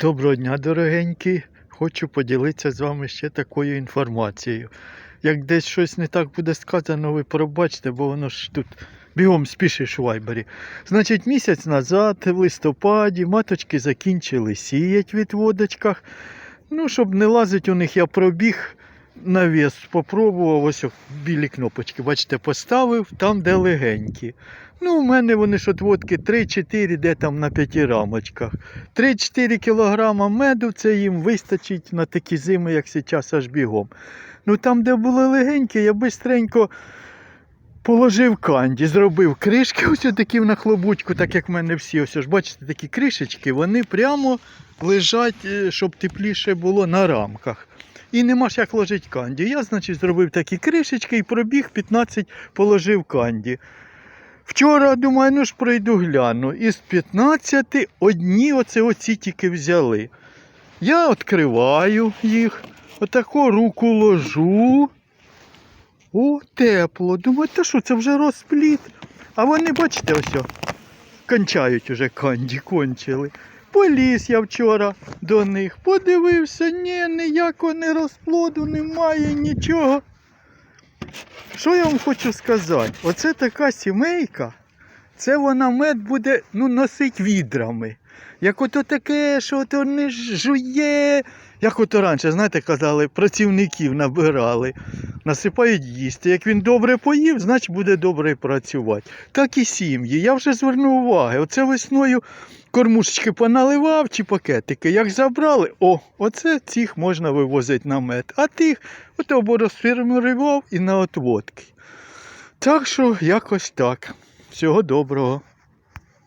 Доброго дня, дорогенькі. Хочу поділитися з вами ще такою інформацією. Як десь щось не так буде сказано, ви пробачте, бо воно ж тут бігом спішиш у вайбері. Значить, місяць назад, в листопаді, маточки закінчили сіять в відводочках. Ну, щоб не лазить у них, я пробіг навіс, попробував ось білі кнопочки. Бачите, поставив там, де легенькі. Ну, у мене вони ж 3-4, де там на п'яти рамочках. 3-4 кілограма меду це їм вистачить на такі зими, як зараз, аж бігом. Ну там, де були легенькі, я бистренько положив канді, зробив кришки, ось такі на хлобучку, так як в мене всі. Ось ж бачите, такі кришечки, вони прямо лежать, е, щоб тепліше було на рамках. І нема ж як ложити канді. Я, значить, зробив такі кришечки і пробіг 15, положив канді. Вчора, думаю, ну ж пройду гляну. Із 15 одні оце оці тільки взяли. Я відкриваю їх, отаку руку ложу. О, тепло. Думаю, та що, це вже розпліт. А вони, бачите, ось, кончають уже канді, кончили. Поліз я вчора до них, подивився, ні, ніякого не розплоду немає, нічого. Що я вам хочу сказати? Оце така сімейка, це вона мед буде ну, носить відрами. Як ото таке, що ото не жує. Як ото раніше, знаєте, казали, працівників набирали, насипають їсти. Як він добре поїв, значить буде добре працювати. Так і сім'ї. Я вже звернув увагу. Оце весною кормушечки поналивав чи пакетики. Як забрали, о, оце цих можна вивозити на мед. А тих от або розфірмував і на отводки. Так що якось так. Всього доброго.